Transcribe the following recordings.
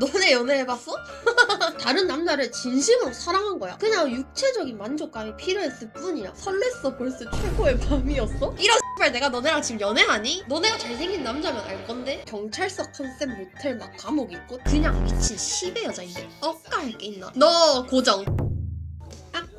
너네 연애해봤어? 다른 남자를 진심으로 사랑한 거야. 그냥 육체적인 만족감이 필요했을 뿐이야. 설렜어 벌써 최고의 밤이었어? 이런 X발 내가 너네랑 지금 연애하니? 너네가 잘생긴 남자면 알 건데 경찰서 컨셉 모텔 막 감옥 있고 그냥 미친 시베 여자인데 억까할 게 있나? 너 고정.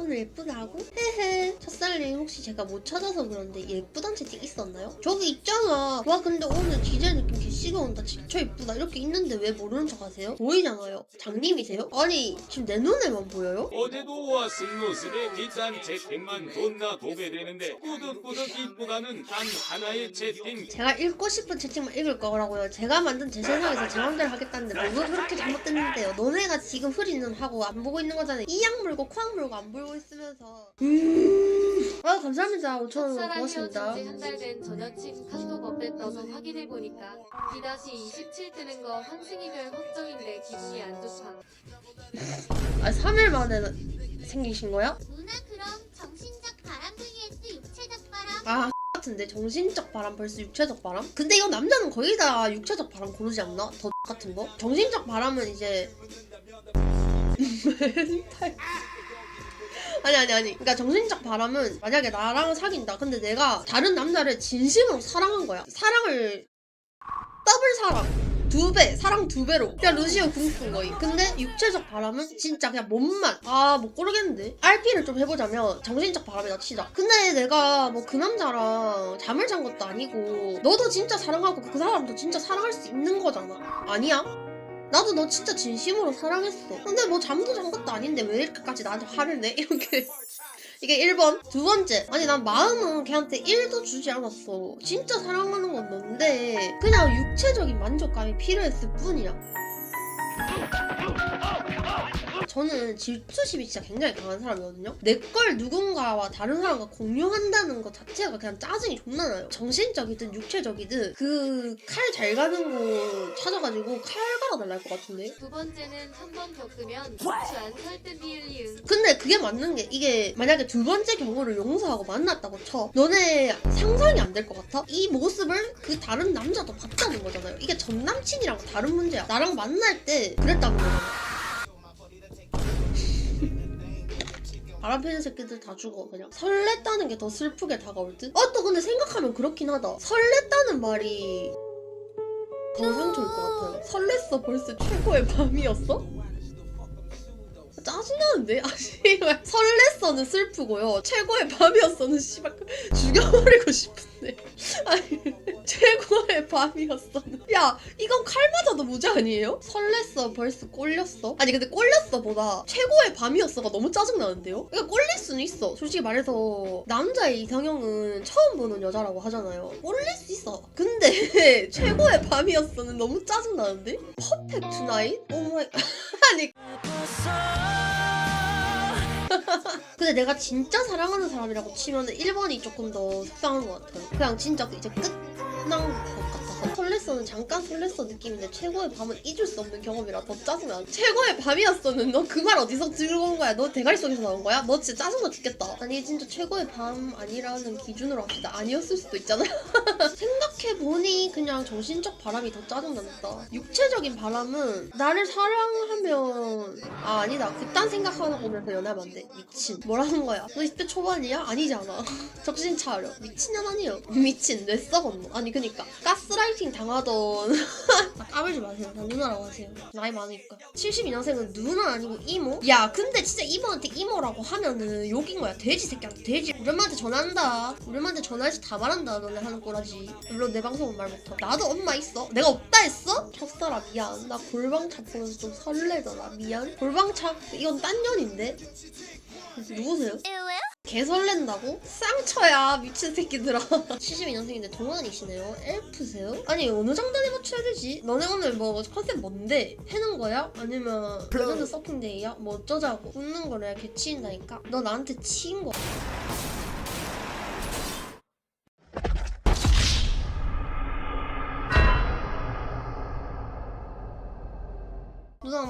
아 오늘 예쁘다고? 헤헤 첫살님 혹시 제가 못 찾아서 그런데 예쁘단 채팅 있었나요? 저기 있잖아 와 근데 오늘 디자인 느낌 개씨가 온다 진짜 예쁘다 이렇게 있는데 왜 모르는 척 하세요? 보이잖아요 장님이세요? 아니 지금 내 눈에만 보여요? 어제도 왔은 모습에 비싼 채팅만 존나 도배되는데 꾸덕꾸덕 이쁘다는 단 하나의 채팅 제가 읽고 싶은 채팅만 읽을 거라고요 제가 만든 제 세상에서 제 맘대로 하겠다는데 뭐가 그렇게 잘못됐는데요 너네가 지금 흐리는 하고 안 보고 있는 거잖아요 이약 물고 코악 물고 안 보고 있으면서 음아 감사합니다 5천원 사랑 고맙습니다 헤어진 지 한 달 된 전 여친 카톡 업데 떠서 확인해보니까 B-27 뜨는 거 환승이별 확정인데 기분이 안 좋다. 아 3일 만에 생기신 거야? 누나 그럼 정신적 바람 vs 육체적 바람 아 같은데 정신적 바람 벌써 육체적 바람? 근데 이거 남자는 거의 다 육체적 바람 고르지 않나? 더 같은 거? 정신적 바람은 이제 멘탈. 아니 아니 아니 그러니까 정신적 바람은 만약에 나랑 사귄다 근데 내가 다른 남자를 진심으로 사랑한 거야 사랑을 더블 사랑 두 배, 사랑 두 배로. 그냥 루시오 궁쓴 거임. 근데 육체적 바람은 진짜 그냥 몸만. 아, 못 고르겠는데. RP를 좀 해보자면 정신적 바람이다 치자. 근데 내가 뭐 그 남자랑 잠을 잔 것도 아니고 너도 진짜 사랑하고 그 사람도 진짜 사랑할 수 있는 거잖아. 아니야? 나도 너 진짜 진심으로 사랑했어. 근데 뭐 잠도 잔 것도 아닌데 왜 이렇게까지 나한테 화를 내? 이렇게. 이게 1번. 두 번째. 아니, 난 마음은 걔한테 1도 주지 않았어. 진짜 사랑하는 건 넌데, 그냥 육체적인 만족감이 필요했을 뿐이야. 저는 질투심이 진짜 굉장히 강한 사람이거든요. 내 걸 누군가와 다른 사람과 공유한다는 것 자체가 그냥 짜증이 존나 나요. 정신적이든 육체적이든 그 칼 잘 가는 거 찾아가지고 칼 갈아달라 할것 같은데. 두 번째는 한 번 겪으면 주안 설득 비을리은 근데 그게 맞는 게 이게 만약에 두 번째 경우를 용서하고 만났다고 쳐 너네 상상이 안 될 것 같아? 이 모습을 그 다른 남자도 봤다는 거잖아요 이게 전 남친이랑 다른 문제야 나랑 만날 때 그랬다는 거잖아 바람 피는 새끼들 다 죽어 그냥 설렜다는 게 더 슬프게 다가올 듯? 어또 근데 생각하면 그렇긴 하다 설렜다는 말이 더 상처일 것 같아요 설렜어 벌써 최고의 밤이었어? 짜증나는데? 아 씨발 설렜어는 슬프고요 최고의 밤이었어는 씨발 죽여버리고 싶은데 아니 최고의 밤이었어는 야 이건 칼 맞아도 무죄 아니에요? 설렜어 벌써 꼴렸어? 아니 근데 꼴렸어 보다 최고의 밤이었어가 너무 짜증나는데요? 그러니까 꼴릴 수는 있어 솔직히 말해서 남자의 이상형은 처음 보는 여자라고 하잖아요 꼴릴 수 있어 근데 최고의 밤이었어는 너무 짜증나는데? 퍼펙트 나잇? 오마이 아니 근데 내가 진짜 사랑하는 사람이라고 치면 1번이 조금 더 속상한 것 같아요. 그냥 진짜 이제 끝난 것 같아서. 설렜어는 잠깐 설렜어 느낌인데 최고의 밤은 잊을 수 없는 경험이라 더 짜증나. 최고의 밤이었어는 너 그 말 어디서 들고 온 거야? 너 대가리 속에서 나온 거야? 너 진짜 짜증나 죽겠다. 아니 진짜 최고의 밤 아니라는 기준으로 합시다. 아니었을 수도 있잖아. 생각해보니 그냥 정신적 바람이 더 짜증난다. 육체적인 바람은 나를 사랑하면 아 아니다. 그딴 생각하면서 연애하면 안 돼. 미친. 뭐라는 거야? 너 20대 초반이야? 아니잖아. 정신 차려. 미친년 아니에요. 미친. 뇌 썩었노. 아니 그니까 가스라이 팅 당하던 아, 까불지 마세요. 나 누나라고 하세요. 나이 많으니까. 72년생은 누나 아니고 이모? 야 근데 진짜 이모한테 이모라고 하면은 욕인 거야. 돼지 새끼한테 돼지. 우리 엄마한테 전화한다. 우리 엄마한테 전화해서 다 말한다. 너네 하는 꼬라지. 물론 내 방송은 말 못하. 나도 엄마 있어? 내가 없다 했어? 첫사람 미안. 나 골방차 보면서 좀 설레더라. 미안. 골방차 이건 딴 년인데. 누구세요? 개 설렌다고? 쌍쳐야 미친 새끼들아 72년생인데 동안이시네요 엘프세요? 아니 어느 장단에 맞춰야 되지? 너네 오늘 뭐 컨셉 뭔데? 해는 거야? 아니면 레전드 서핑데이야? 뭐 어쩌자고 웃는 거래 개 치인다니까 너 나한테 치인 거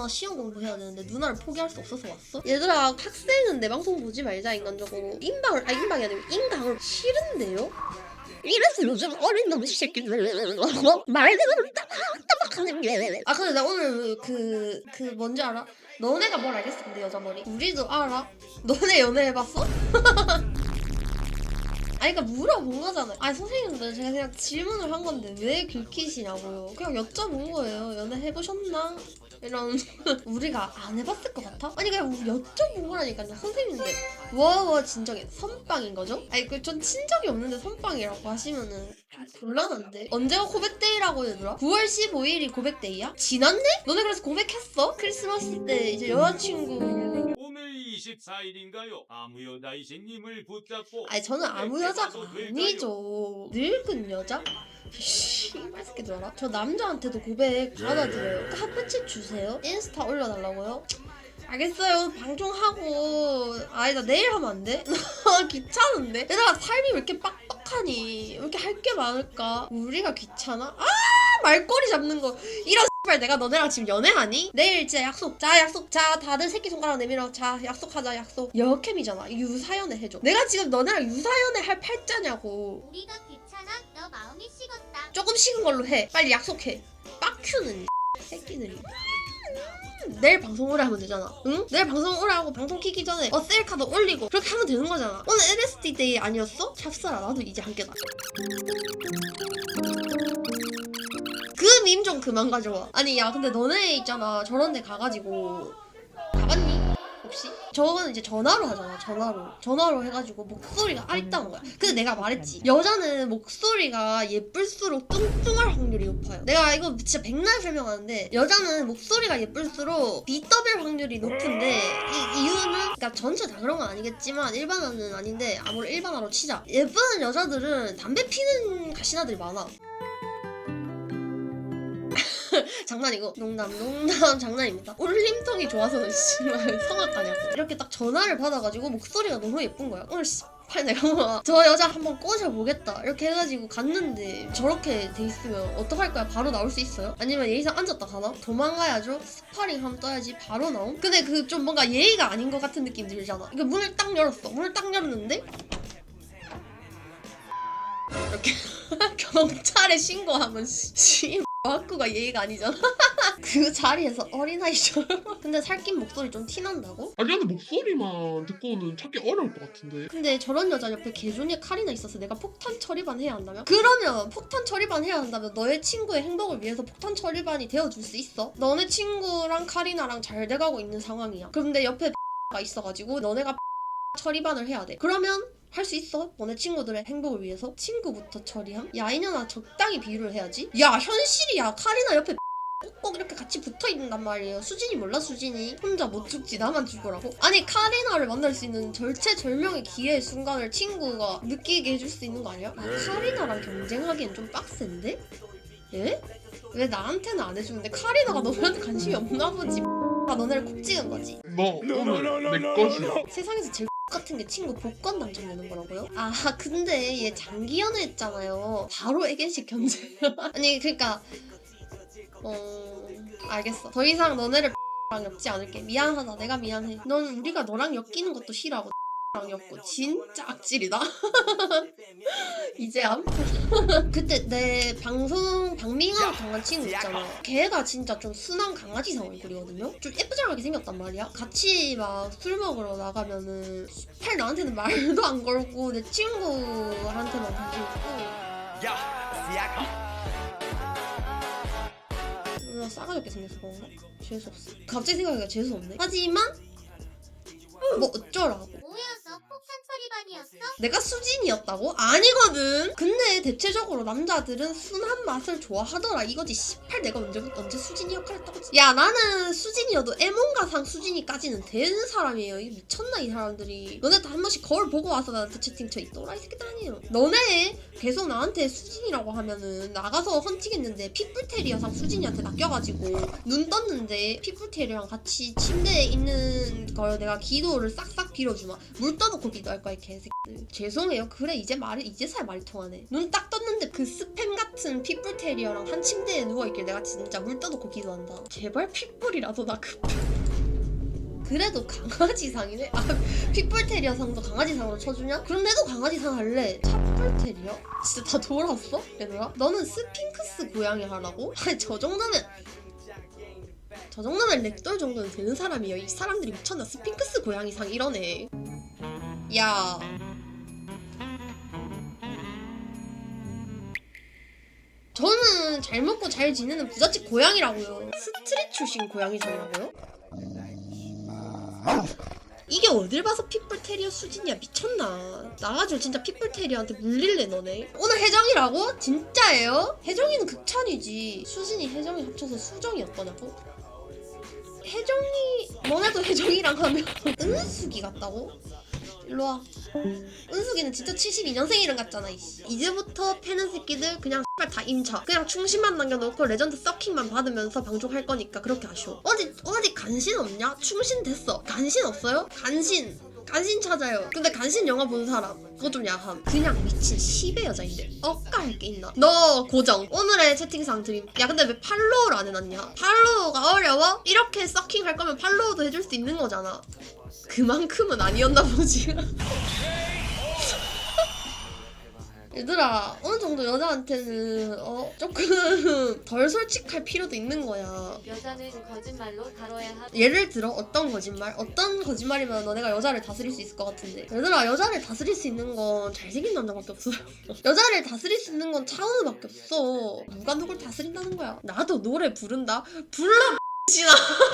나 시험 공부해야 되는데 누나를 포기할 수 없어서 왔어? 얘들아 학생은 내 방송 보지 말자 인간적으로 인방을 아 인방이 아니고 인강을 싫은데요? 이래서 요즘 어린 놈 새끼들 말대로 따박따박하는 게. 아 근데 나 오늘 그그 뭔지 알아? 너네가 뭘 알겠어 근데 여자 머리. 우리도 알아. 너네 연애 해봤어? 아니 그니까 물어본 거잖아요. 아니 선생님들 제가 그냥 질문을 한 건데 왜 긁히시냐고요. 그냥 여쭤본 거예요. 연애 해보셨나? 이런 우리가 안 해봤을 것 같아? 아니 그냥 여쭤본 거라니까요. 선생님들 와와 진정해 선빵인 거죠? 아니 그 전 친적이 없는데 선빵이라고 하시면은 좀 곤란한데 언제가 고백데이라고 얘들아? 9월 15일이 고백데이야? 지났네? 너네 그래서 고백했어? 크리스마스 때 이제 여자친구 24일인가요? 아무 여 다이신님을 붙잡고 아니 저는 아무 여자가? 아니죠 늙은 여자? 씨발 새끼들 알아? 저 남자한테도 고백 받아들여요 핫배치 주세요? 인스타 올려달라고요? 알겠어요 방송하고 아니 나 내일 하면 안 돼? 귀찮은데? 얘들아 삶이 왜 이렇게 빡 빡하니? 왜 이렇게 할 게 많을까? 우리가 귀찮아? 아 말꼬리 잡는 거 이런 씨발 내가 너네랑 지금 연애하니? 내일 진짜 약속 자 약속 자 다들 새끼손가락 내밀어 자 약속하자 약속 여캠이잖아 유사연애 해줘 내가 지금 너네랑 유사연애 할 팔자냐고 우리가 귀찮아? 너 마음이 식었다. 조금 식은 걸로 해 빨리 약속해 빡큐는 새끼들이 음, 내일 방송 오래 하면 되잖아 응? 내일 방송 오래 하고 방송 키기 전에 어 셀카도 올리고 그렇게 하면 되는 거잖아 오늘 LSD 데이 아니었어? 찹싸라 나도 이제 한 개다 그밈 좀 그만 가져와 아니 야 근데 너네 있잖아 저런 데 가가지고 가봤니? 혹시? 저거는 이제 전화로 하잖아 전화로. 전화로 해가지고 목소리가 아리따운 거야 근데 내가 말했지. 여자는 목소리가 예쁠수록 뚱뚱할 확률이 높아요. 내가 이거 진짜 백날 설명하는데 여자는 목소리가 예쁠수록 비떠별 확률이 높은데 이 이유는 그러니까 전체 다 그런 건 아니겠지만 일반화는 아닌데 아무리 일반화로 치자. 예쁜 여자들은 담배 피는 가시나들이 많아 장난이고 농담 농담 장난입니다. 울림통이 좋아서는 씨발 성악가냐고. 이렇게 딱 전화를 받아가지고 목소리가 너무 예쁜 거야. 오늘 씨발 내가 뭐저 여자 한번 꼬셔보겠다. 이렇게 해가지고 갔는데 저렇게 돼 있으면 어떡할 거야? 바로 나올 수 있어요? 아니면 예의상 앉았다 가나? 도망가야죠. 스파링 하면 떠야지 바로 나옴? 근데 그 좀 뭔가 예의가 아닌 것 같은 느낌 들잖아. 이거 문을 딱 열었어. 문을 딱 열었는데 이렇게 경찰에 신고하면 씨 학구가 예의가 아니잖아. 그 자리에서 어린아이처럼. 근데 살낀 목소리 좀 티난다고? 아니 근데 목소리만 듣고는 찾기 어려울 것 같은데 근데 저런 여자 옆에 개존의 칼이나 있어서 내가 폭탄 처리반 해야 한다면? 그러면 폭탄 처리반 해야 한다면 너의 친구의 행복을 위해서 폭탄 처리반이 되어줄 수 있어? 너네 친구랑 카리나랑 잘 돼가고 있는 상황이야. 그런데 옆에 가 있어가지고 너네가 처리반을 해야 돼. 그러면 할 수 있어? 너네 친구들의 행복을 위해서? 친구부터 처리함? 야 이년아 적당히 비유를 해야지. 야 현실이야. 카리나 옆에 꼭꼭 이렇게 같이 붙어 있단 말이에요. 수진이 몰라 수진이 혼자 못 죽지 나만 죽으라고? 아니 카리나를 만날 수 있는 절체절명의 기회의 순간을 친구가 느끼게 해줄 수 있는 거 아니야? 아, 카리나랑 경쟁하기엔 좀 빡센데? 예? 왜 나한테는 안 해주는데 카리나가 너네한테 관심이 없나 보지. 아 너네를 콕 찍은 거지. 너 오늘 내 것이야 세상에서 제일 같은 게 친구 복권 당첨되는 거라고요? 아 근데 얘 장기 연애했잖아요. 바로 애견식 견제. 아니 그러니까 어 알겠어. 더 이상 너네를 랑 엮지 않을게. 미안하다. 내가 미안해. 넌 우리가 너랑 엮이는 것도 싫어하고 랑 엮고 진짜 악질이다. 이제 암. 그때 내 방송 박민아로 당한 친구 있잖아. 걔가 진짜 좀 순한 강아지상 얼굴이거든요. 좀 예쁘장하게 생겼단 말이야. 같이 막 술 먹으러 나가면은 팔 나한테는 말도 안 걸고 내 친구한테만 관심 있고. 나 싸가지 없게 생겨서 그런가? 재수 없어. 갑자기 생각하니까 재수 없네. 하지만 뭐 어쩌라고. 뭐였어? 폭탄 처리반이었어? 내가 수진이었다고? 아니거든. 근데 대체적으로 남자들은 순한 맛을 좋아하더라. 이거지. 18 내가 언제 언제 수진이 역할을 했다고? 야 나는 수진이어도 애몽가상 수진이까지는 되는 사람이에요. 이 미쳤나 이 사람들이. 너네 다 한 번씩 거울 보고 와서 나한테 채팅 쳐 있더라 이 새끼들 아니에요. 너네 계속 나한테 수진이라고 하면은 나가서 헌팅했는데 pitbull테리어상 수진이한테 낚여가지고 눈 떴는데 pitbull테리어랑 같이 침대에 있는 걸 내가 기도를 싹싹 빌어주마. 물 떠놓고 기도 할 거야 이 개새끼들. 죄송해요. 그래 이제 말이 이제서야 말이 통하네. 눈 딱 떴는데 그 스팸 같은 pitbull테리어랑 한 침대에 누워 있길 내가 진짜 물 떠놓고 기도한다. 제발 pitbull이라도 나 그. 그래도 강아지상이네? 아 pit불테리어 상도 강아지상으로 쳐주냐? 그럼 내도 강아지상 할래 찹불테리어? 진짜 다 돌았어? 얘들아? 너는 스핑크스 고양이 하라고? 아니 저 정도면 저 정도면 렉돌 정도는 되는 사람이야 이 사람들이 미쳤나 스핑크스 고양이상 이러네 야 저는 잘 먹고 잘 지내는 부잣집 고양이라고요. 스트릿 출신 고양이상이라고요? 이게 어딜 봐서 pit불 테리어 수준이야 미쳤나 나가지고 진짜 pit불 테리어한테 물릴래 너네 오늘 혜정이라고? 진짜예요? 혜정이는 극찬이지 수진이 혜정이 합쳐서 수정이 어떠냐고? 혜정이 너네도 혜정이랑 하면 은숙이 같다고? 일로 와. 은숙이는 진짜 72년생이랑 같잖아 이씨. 이제부터 패는 새끼들 그냥 X발 다 임차. 그냥 충신만 남겨놓고 레전드 서킹만 받으면서 방송할 거니까 그렇게 아쉬워 어디 어디 간신 없냐? 충신 됐어. 간신 없어요? 간신. 간신 찾아요. 근데 간신 영화 본 사람 그거 좀 야함. 그냥 미친 10의 여자인데 억까할 게 있나. 너 고정. 오늘의 채팅상 드림. 야 근데 왜 팔로우를 안 해놨냐? 팔로우가 어려워? 이렇게 서킹 할 거면 팔로우도 해줄 수 있는 거잖아 그만큼은 아니었나 보지. 얘들아 어느 정도 여자한테는 어 조금 덜 솔직할 필요도 있는 거야. 여자는 거짓말로 다뤄야 하. 예를 들어 어떤 거짓말? 어떤 거짓말이면 너네가 여자를 다스릴 수 있을 것 같은데. 얘들아 여자를 다스릴 수 있는 건 잘생긴 남자밖에 없어. 여자를 다스릴 수 있는 건 차은우밖에 없어. 누가 누굴 다스린다는 거야? 나도 노래 부른다. 불러 지나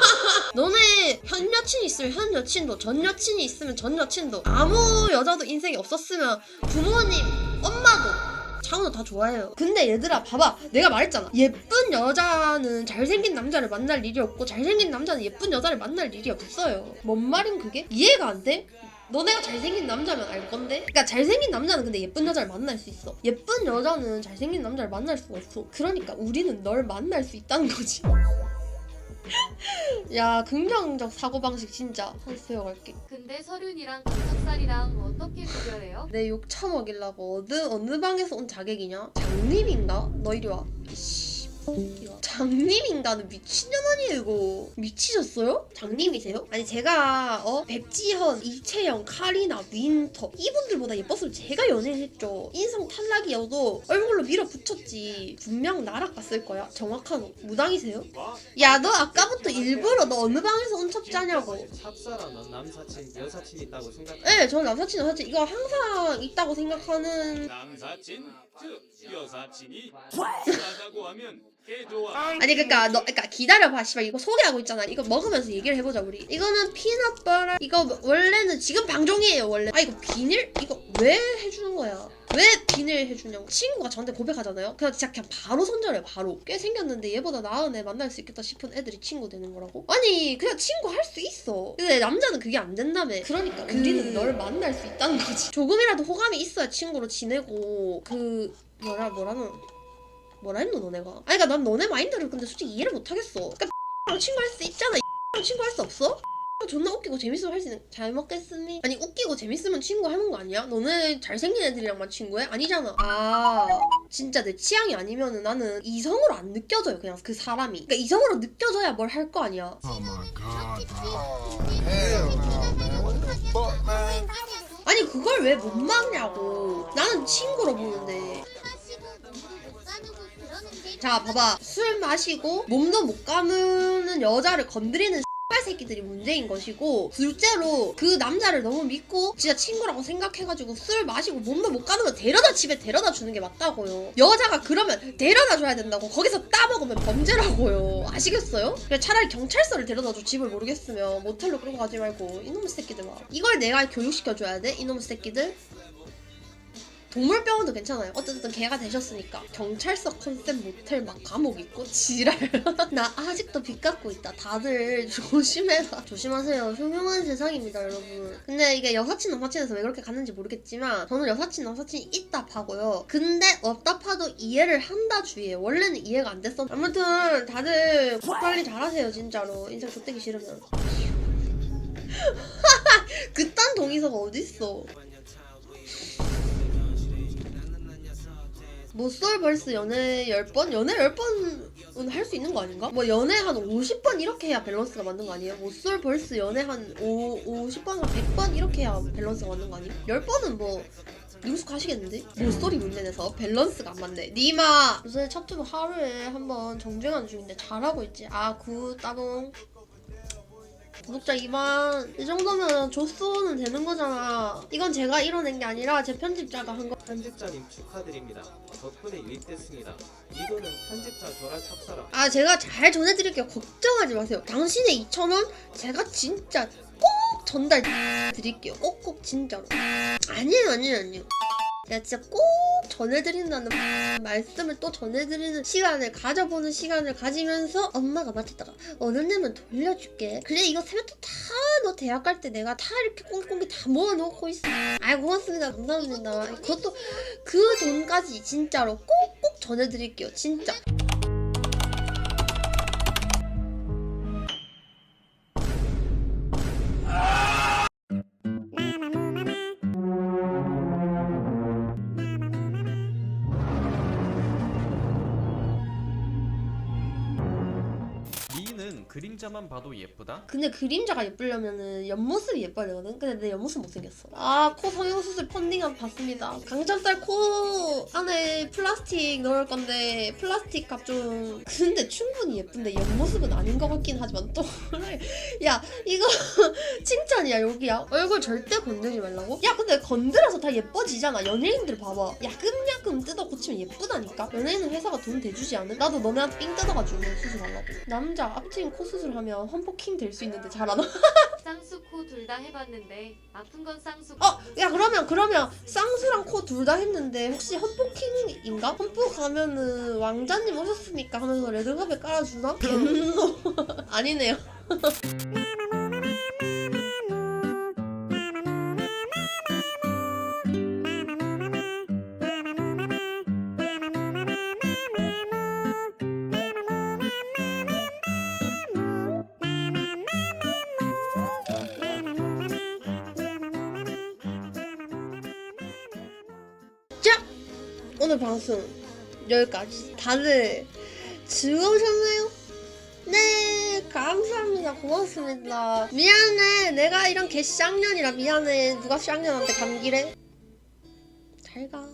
너네 현 여친 있으면 현 여친도 전 여친이 있으면 전 여친도 아무 여자도 인생에 없었으면 부모님 엄마도 차은우 다 좋아해요. 근데 얘들아 봐봐 내가 말했잖아 예쁜 여자는 잘생긴 남자를 만날 일이 없고 잘생긴 남자는 예쁜 여자를 만날 일이 없어요. 뭔 말인 그게? 이해가 안 돼? 너네가 잘생긴 남자면 알 건데? 그러니까 잘생긴 남자는 근데 예쁜 여자를 만날 수 있어. 예쁜 여자는 잘생긴 남자를 만날 수가 없어. 그러니까 우리는 널 만날 수 있다는 거지. 야 긍정적 사고방식 진짜 한수 배워갈게. 근데 서륜이랑 강석살이랑 어떻게 구별해요? 내 욕 처먹이려고 어느 어느 방에서 온 자객이냐? 장님인가? 너 이리 와. 이씨. 장님인가는 미친년 아니에요 이거. 미치셨어요? 장님이세요? 아니 제가 어 백지현, 이채영, 카리나, 윈터 이분들보다 예뻤으면 제가 연애했죠. 인성 탈락이어도 얼굴로 밀어붙였지. 분명 나락 봤을 거야. 정확한 옷. 무당이세요? 야 너 아까부터 일부러 너 어느 방에서 온 척자냐고. 삽사라 넌 남사친 여사친 있다고 생각해. 네, 저는 남사친 여사친. 이거 항상 있다고 생각하는 남사친? 즉 여사친이 좋아하다고 하면 아. 아니 그니까 너 그니까 기다려봐 씨발. 이거 소개하고 있잖아. 이거 먹으면서 얘기를 해보자 우리. 이거는 피넛버터 이거 원래는 지금 방종이에요 원래. 아 이거 비닐? 이거 왜 해주는 거야? 왜 비닐 해주냐고. 친구가 저한테 고백하잖아요. 그냥 진짜 그냥 바로 손절해 바로. 꽤 생겼는데 얘보다 나은 애 만날 수 있겠다 싶은 애들이 친구 되는 거라고? 아니 그냥 친구 할 수 있어. 근데 남자는 그게 안 된다며. 그러니까 우리는 널 만날 수 있다는 거지. 조금이라도 호감이 있어야 친구로 지내고 그 뭐라 뭐라는 뭐라 했노 너네가? 아니 그니까 난 너네 마인드를 근데 솔직히 이해를 못하겠어. 그니까 랑 친구 할 수 있잖아. 랑 친구 할 수 없어? 존나 웃기고 재밌으면 할 수 있는 잘 먹겠습니? 아니 웃기고 재밌으면 친구 하는 거 아니야? 너네 잘생긴 애들이랑만 친구해? 아니잖아. 아 진짜 내 취향이 아니면은 나는 이성으로 안 느껴져요 그냥 그 사람이. 그러니까 이성으로 느껴져야 뭘 할 거 아니야. 아니 그걸 왜 못 막냐고. 나는 친구로 보는데 자 봐봐. 술 마시고 몸도 못 감는 여자를 건드리는 X발 새끼들이 문제인 것이고 둘째로 그 남자를 너무 믿고 진짜 친구라고 생각해가지고 술 마시고 몸도 못 가는 거 데려다 집에 데려다 주는 게 맞다고요. 여자가 그러면 데려다 줘야 된다고 거기서 따먹으면 범죄라고요. 아시겠어요? 그냥 차라리 경찰서를 데려다 줘 집을 모르겠으면. 모텔로 끌고 가지 말고. 이놈의 새끼들 봐 이걸 내가 교육시켜줘야 돼 이놈의 새끼들 동물병원도 괜찮아요. 어쨌든 개가 되셨으니까 경찰서 컨셉 모텔 막 감옥 있고 지랄. 나 아직도 빚 갖고 있다. 다들 조심해라. 조심하세요. 흉흉한 세상입니다, 여러분. 근데 이게 여사친 남사친에서 왜 그렇게 갔는지 모르겠지만 저는 여사친 남사친이 있다 파고요. 근데 없다 파도 이해를 한다 주의예요. 원래는 이해가 안 됐어. 아무튼 다들 관리 잘하세요, 진짜로. 인생 좆되기 싫으면. 그딴 동의서가 어딨어. 모쏠 벌스 연애 10번? 연애 10번 할수 있는 거 아닌가? 뭐 연애 한 50번 이렇게 해야 밸런스가 맞는 거 아니에요? 모쏠 벌스 연애 한 5, 50번, 한 100번 이렇게 해야 밸런스가 맞는 거 아니에요? 10번은 뭐 능숙하시겠는데? 모쏠이 문제 내서 밸런스가 안 맞네. 니마! 요새 첫 주부 하루에 한 번 정주행하는 중인데 잘하고 있지? 아, 굿, 따봉. 구독자 2만 이 정도면 조소는 되는 거잖아 이건 제가 이뤄낸 게 아니라 제 편집자가 한 거. 편집자님 축하드립니다. 덕분에 유입됐습니다. 이거는 편집자 저라 찹사라. 아 제가 잘 전해드릴게요 걱정하지 마세요 당신의 2천원 제가 진짜 꼭 전달 드릴게요 꼭꼭 진짜로 아니에요 아니에요 아니에요 제가 진짜 꼭 전해드린다는 말씀을 또 전해드리는 시간을 가져보는 시간을 가지면서 엄마가 맞췄다가 어른내면 돌려줄게. 그래 이거 세뱃돈 다 너 대학 갈 때 내가 다 이렇게 꽁꽁이 다 모아놓고 있어. 아 고맙습니다. 감사합니다. 그것도 그 돈까지 진짜로 꼭꼭 전해드릴게요. 진짜 그림자만 봐도 예쁘다? 근데 그림자가 예쁘려면은 옆모습이 예뻐야 되거든? 근데 내 옆모습 못생겼어. 아, 코 성형수술 펀딩한 봤습니다. 강철살 코 안에 플라스틱 넣을 건데, 플라스틱 값 좀. 근데 충분히 예쁜데, 옆모습은 아닌 것 같긴 하지만 또. 야, 이거 칭찬이야, 여기야. 얼굴 절대 건들지 말라고? 야, 근데 건드려서 다 예뻐지잖아. 연예인들 봐봐. 야금야금 뜯어 고치면 예쁘다니까? 연예인은 회사가 돈 대주지 않은? 나도 너네한테 삥 뜯어가지고 수술하려고. 남자 앞트임 코 수술 하면 험포킹 될 수 있는데 잘안 와? 쌍수 코 둘 다 해봤는데 아픈 건 쌍수코. 어, 야 그러면 그러면 쌍수랑 코 둘 다 했는데 혹시 험포킹인가? 험포 가면은 왕자님 오셨으니까 하면서 레드카페 깔아주나? 겐노 아니네요. 오늘 방송 여기까지. 다들 즐거우셨나요? 네, 감사합니다. 고맙습니다. 미안해. 내가 이런 개쌍년이라 미안해. 누가 쌍년한테 감기래? 잘 가.